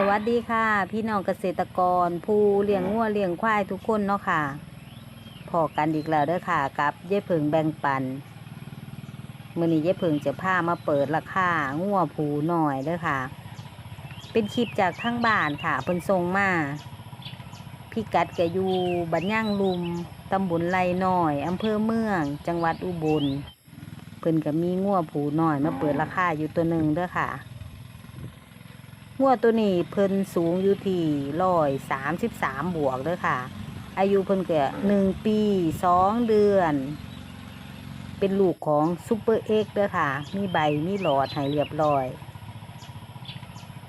สวัสดีค่ะ พี่น้องเกษตรกร ผู้เลี้ยงงัวเลี้ยงควายทุกคนเนาะค่ะพอกันอีกแล้วเด้อค่ะ กับเย้เพิงแบ่งปันมื่อนี้เย้เพิงจะพามาเปิดราคางัวผูหน่อยเด้อค่ะ เป็นคลิปจากทั้งบ้านค่ะเพิ่นส่งมาพี่กัดแกอยู่บันย่างลุมตำบลไรหน้อยอำเภอเมือง จังหวัดอุบลเพิ่นก็มีงัวผูหน่อยมาเปิดราคาอยู่ตัวหนึ่งเด้อค่ะ งัวตัวนี้เพิ่นสูงอยู่ที่ร้อยสามสิบสามบวกเด้อค่ะ อายุเพิ่นเก็หนึ่งปีสองเดือน เป็นลูกของซูเปอร์เอ็กเด้อค่ะ มีใบมีหลอดให้เรียบร้อย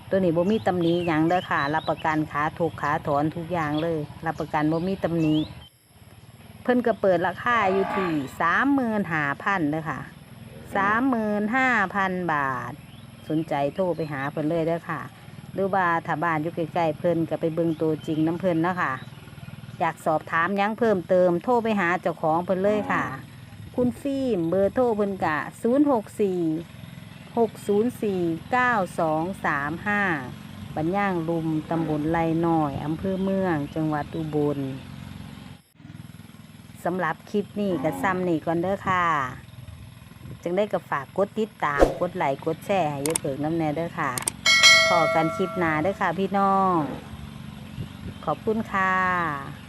ตัวนี้บ่มีตำหนิหยังเด้อค่ะ รับประกันขาถูกขาถอนทุกอย่างเลย รับประกันบ่มีตำหนิเพิ่นก็เปิดราคาอยู่ที่สามหมื่นห้าพันเด้อค่ะสามหมื่นห้าพันบาท สนใจโทรไปหาเพิ่นเลยเด้อค่ะ หรือว่าถ้าบ้านอยู่ใกล้ๆเพิ่นก็ไปเบิ่งตัวจริงน้ำเพิ่นเนาะค่ะ อยากสอบถามหยังเพิ่มเติม โทรไปหาเจ้าของเพิ่นเลยค่ะ คุณฟิล์มเบอร์โทรเพิ่นกะ 0 6 4 6 0 4 9 2 3 5บัญย่างลุมตำบลไรน้อยอำเภอเมือง จังหวัดอุบลสำหรับคลิปนี้ก็ซ้ำนี่ก่อนเด้อค่ะ จึงได้กับฝากกดติดตาม กดไลค์กดแชร์ให้ยอะเผิงน้ำแน่เด้อค่ะพอกันคลิปหน้าเด้อค่ะพี่น้อง ขอบคุณค่ะ